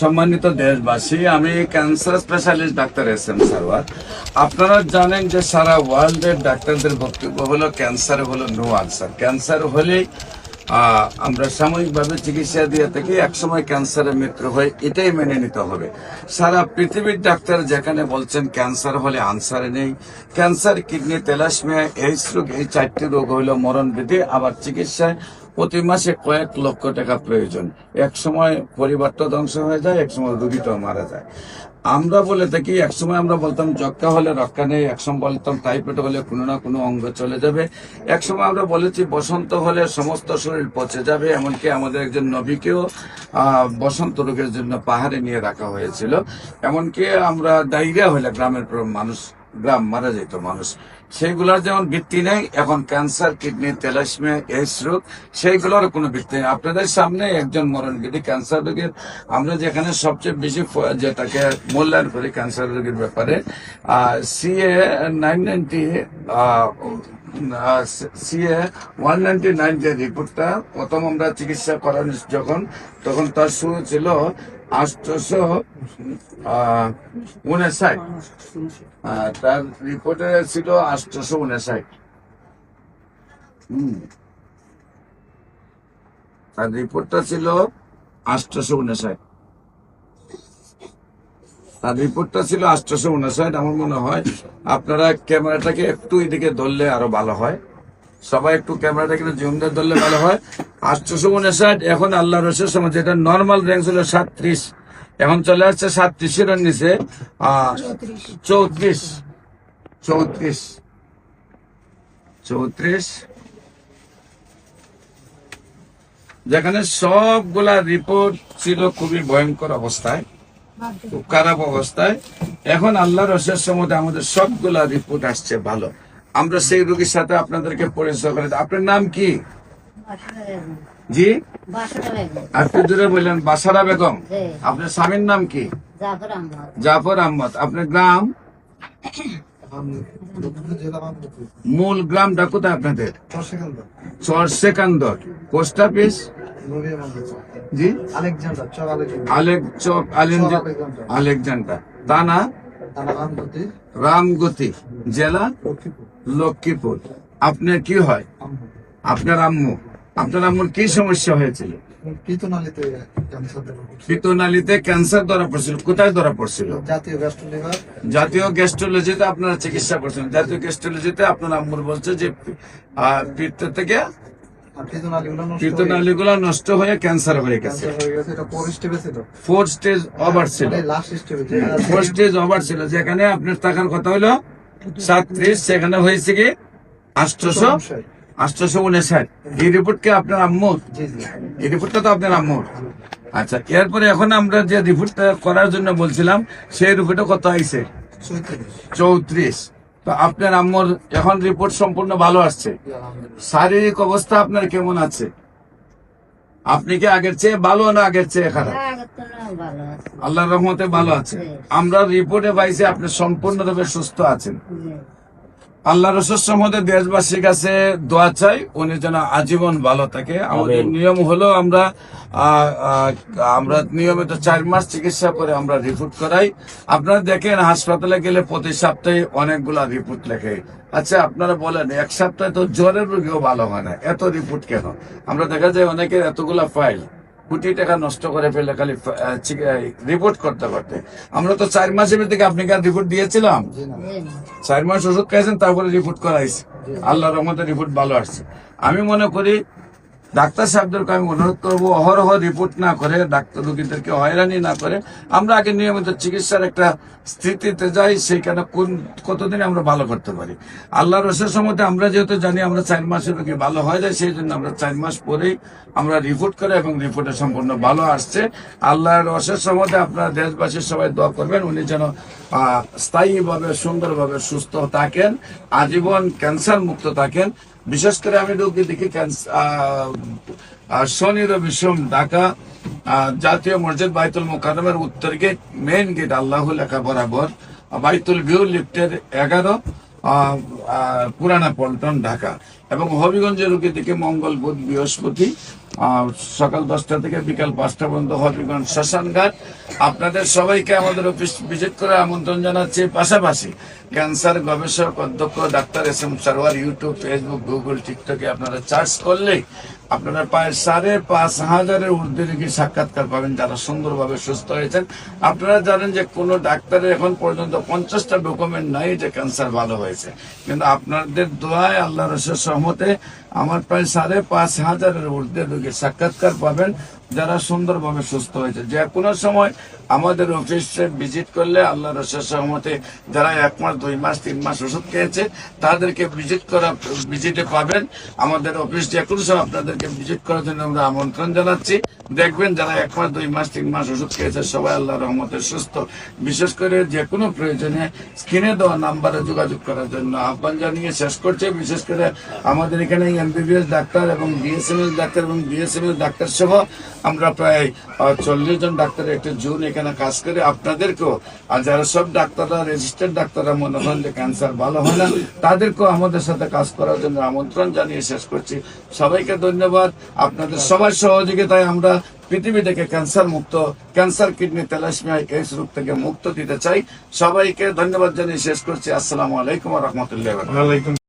সম্মানিত দেশবাসী আমি cancer specialist doctor S M Sarwar. আপনারা জানেন যে সারা ওয়ার্ল্ডের ডাক্তারদের বক্তব্য হলো ক্যান্সার হলো নো আনসার। ক্যান্সার আহ, আমরা সাময়িকভাবে চিকিৎসা দিয়ে থাকি একসময় ক্যান্সারের মৃত্যু হয় এটাই মেনে নিতে হবে। সারা পৃথিবীর ডাক্তার যেখানে বলছেন ক্যান্সার হলে আনসার নেই। ক্যান্সার কিডনি তেলাসমিয়া এইডস রোগ এই চারটি রোগ হইল মরণ বিধি। আবার চিকিৎসায় প্রতি মাসে কয়েক লক্ষ টাকা প্রয়োজন। এক সময় পরিবারটা ধ্বংস হয়ে যায়, এক সময় রোগীটাও মারা যায়। আমরা বলে থাকি, এক সময় আমরা বলতাম যক্ষা হলে রক্ষা নেই, এক সময় বলতাম, টাইফয়েড হলে কোনো না কোনো অঙ্গ চলে যাবে। এক সময় আমরা বলেছি, বসন্ত হলে সমস্ত শরীর পচে যাবে। এমনকি আমাদের একজন নবীকেও বসন্ত রোগের জন্য পাহাড়ে নিয়ে রাখা হয়েছিল। এমনকি আমরা ডায়রিয়া হলে গ্রামের মানুষ, গ্রাম মারা যেত মানুষ। সেইগুলোর যেমন ভিত্তি নেই, এখন ক্যান্সার কিডনি তেলাসমিয়া এইডস রোগ সেইগুলোর কোনো ভিত্তি নেই। আপনাদের সামনে একজন মরণগিরি ক্যান্সার রোগীর, আমরা যেখানে সবচেয়ে বেশি যেটাকে মূল্যায়ন করি ক্যান্সার রোগীর ব্যাপারে CA nine ninety CA one ninety nine যে রিপোর্টটা, প্রথম আমরা চিকিৎসা করার যখন, তখন তার শুরু ছিল আটশোশো উনষাট। তার রিপোর্টে ছিল আটশোশো উনষাট হুম তার রিপোর্টটা ছিল আটশোশো উনষাট তার রিপোর্টটা ছিল আটশোশো উনষাট আমার মনে হয় আপনারা ক্যামেরাটাকে একটু এদিকে ধরলে আরও ভালো হয়। সবাই একটু ক্যামেরাটাকে জুম দিয়ে ধরলে ভালো হয়। আটশোশো উনষাট এখন আল্লাহ রসের সময়, যেটা নর্মাল র্যাঙ্ক ছিল সাতত্রিশ। এখন চলে আসছে সাতত্রিশের নিচে চৌত্রিশ। চৌত্রিশ। চৌত্রিশ। যেখানে সবগুলা রিপোর্ট ছিল খুবই ভয়ঙ্কর অবস্থায় খুব খারাপ অবস্থায়। এখন আল্লাহর রসের সময় আমাদের সবগুলা রিপোর্ট আসছে ভালো। আমরা সেই রোগীর সাথে আপনাদেরকে পরিচয় করে আপনার নাম কি? জি? আপনি দূরে বললেন বাসারা বেগম? আপনার স্বামীর নাম কি? জাফর আহমদ। জাফর আহমদ। আপনার গ্রাম? মূল গ্রামটা কোথায় আপনাদের? Charsekandar post office? জি? আলেক চক আলেকজান্ডার। রামপতি রামগতি। জেলা? লক্ষ্মীপুর। আপনার কি হয়? আপনার আম্মু। আপনার আম্মুর কি সমস্যা হয়েছিল? পিতনালিতে ক্যান্সার। পিতনালীতে ধরা পড়ছিল। কোথায় ধরা পড়ছিল? জাতীয় গ্যাস্ট্রো জাতীয় গ্যাস্ট্রোলজিতে আপনারা চিকিৎসা করছেন। জাতীয় গ্যাস্ট্রোলজিতে আপনার আম্মুর বলছে যে পিত্ত থেকে নষ্ট হয়ে ক্যান্সার হয়ে গেছে। ফোর স্টেজ ওভার ছিল। ফোর স্টেজ ওভার ছিল। যেখানে আপনার টাকার কথা হলো সাতত্রিশ সেখানে হয়েছে কি? আটশোশো আটশোশো উনষাট এই রিপোর্ট কি আপনার আম্মুর? এই রিপোর্টটা তো আপনার আম্মুর। আচ্ছা এরপরে এখন আমরা যে রিপোর্টটা করার জন্য বলছিলাম সেই রিপোর্টে কত আইছে? চৌত্রিশ। তো আপনার আম্মুর এখন রিপোর্ট সম্পূর্ণ ভালো আসছে। শারীরিক অবস্থা আপনার কেমন আছে? আপনি কি আগের চেয়ে ভালো না আগের চেয়ে খারাপ? আল্লাহর রহমতে ভালো আছে। আমরা রিপোর্টে পাইছি আপনি সম্পূর্ণরূপে সুস্থ আছেন। আল্লাহ রসুল সম্বন্ধে দেশবাসীর কাছে দোয়া চাই উনি যেন আজীবন ভালো থাকে। আমাদের নিয়ম হলো আমরা আমরা নিয়মিত চার মাস চিকিৎসা করে আমরা রিপোর্ট করাই। আপনারা দেখেন হাসপাতালে গেলে প্রতি সপ্তাহে অনেকগুলা রিপোর্ট লেখে। আচ্ছা আপনারা বলেন এক সপ্তাহে তো জ্বরের রোগীও ভালো হয় না। এত রিপোর্ট কেন? আমরা দেখা যায় অনেকের এতগুলা ফাইল কোটি টাকা নষ্ট করে ফেলে খালি রিপোর্ট করতে করতে। আমরা তো চার মাসের থেকে আপনি কার রিপোর্ট দিয়েছিলাম। চার মাস ওষুধ খাইছেন তারপরে রিপোর্ট করাইছে। আল্লাহ রহমতে রিপোর্ট ভালো আসছে। আমি মনে করি ডাক্তার সাহেবদেরকে আমি অনুরোধ করব, অহরহ রিপোর্ট না করে, ডাক্তার রোগীদেরকে হয়রানি না করে। আমরা আগে নিয়মিত চিকিৎসার একটা স্থিতিতে যাই, সেইখানে কোন, কতদিন আমরা ভালো করতে পারি। আল্লাহ রসের সম্মতে আমরা যেহেতু জানি আমরা চার মাসের রোগী ভালো হয়ে যায়, সেই জন্য আমরা চার মাস পরেই আমরা রিপোর্ট করে এবং রিপোর্টে সম্পূর্ণ ভালো আসছে। আল্লাহর রসের সম্মতে আপনারা দেশবাসীর সবাই দোয়া করবেন, উনি যেন স্থায়ীভাবে, সুন্দরভাবে সুস্থ থাকেন, আজীবন ক্যান্সার মুক্ত থাকেন। বিশেষ করে আমি রোগী দেখি শনি রবি সোম ঢাকা জাতীয় মসজিদ বাইতুল মোকারমের উত্তর গেট মেইন গেট আল্লাহ লেখা বরাবর বাইতুল ভিউ লিফটের এগারো পুরানা পল্টন, ঢাকা। এবং হবিগঞ্জের রোগী থেকে মঙ্গল বুধ বৃহস্পতি সকাল দশটা থেকে বিকাল পাঁচটা পর্যন্ত হবিগঞ্জ শ্মশান ঘাট। আপনাদের সবাইকে আমাদের অফিস ভিজিট করে আমন্ত্রণ জানাচ্ছি। পাশাপাশি ক্যান্সার গবেষক, অধ্যক্ষ, doctor S M Sarwar YouTube, Facebook, Google, টিকটকে আপনারা চার্জ করলেই আপনারা প্রায় সাড়ে পাঁচ হাজারের ঊর্ধ্বে রোগী সাক্ষাৎকার পাবেন। যারা সুন্দরভাবে সুস্থ হয়েছেন, আপনারা জানেন যে কোনো ডাক্তারের এখন পর্যন্ত পঞ্চাশটা ডকুমেন্ট নাই যে ক্যান্সার ভালো হয়েছে। কিন্তু আপনাদের দোয়ায় আল্লাহ রসের সহমতে আমার প্রায় সাড়ে পাঁচ হাজারের ঊর্ধ্বে রোগী সাক্ষাৎকার পাবেন যারা সুন্দরভাবে সুস্থ হয়েছে। যে কোনো সময় আমাদের অফিসে ভিজিট করলে আল্লাহ রসের সহমতে যারা এক মাস, দুই মাস, তিন মাস ওষুধ খেয়েছে, তাদেরকে ভিজিট করা ভিজিটে পাবেন। আমাদের অফিস যে কোনো আপনাদেরকে ভিজিট করার জন্য আমরা আমন্ত্রণ জানাচ্ছি। দেখবেন যারা এক মাস, দুই মাস, তিন মাস ওষুধ খেয়েছে, সবাই আল্লাহ রহমতে সুস্থ। বিশেষ করে যে কোনো প্রয়োজনে স্ক্রিনে দেওয়া নাম্বারে যোগাযোগ করার জন্য আহ্বান জানিয়ে শেষ করছে। বিশেষ করে আমাদের এখানে এমবিবিএস ডাক্তার এবং বিএসএমএস ডাক্তার এবং বিএসএমএস ডাক্তার সহ আমরা প্রায় চল্লিশ জন ডাক্তারের একটা জুন এখানে কাজ করে আপনাদেরকেও, আর যারা সব ডাক্তাররা রেজিস্টার্ড ডাক্তাররা মনে হন যে ক্যান্সার ভালো হয় না, তাদেরকেও আমাদের সাথে কাজ করার জন্য আমন্ত্রণ জানিয়ে শেষ করছি। সবাইকে ধন্যবাদ। আপনাদের সবার সহযোগিতায় আমরা পৃথিবী থেকে ক্যান্সার মুক্ত ক্যান্সার কিডনি তেলাসমিয়া এইডস রোগ থেকে মুক্ত দিতে চাই। সবাইকে ধন্যবাদ জানিয়ে শেষ করছি। আসসালামু আলাইকুম রহমতুল্লাহ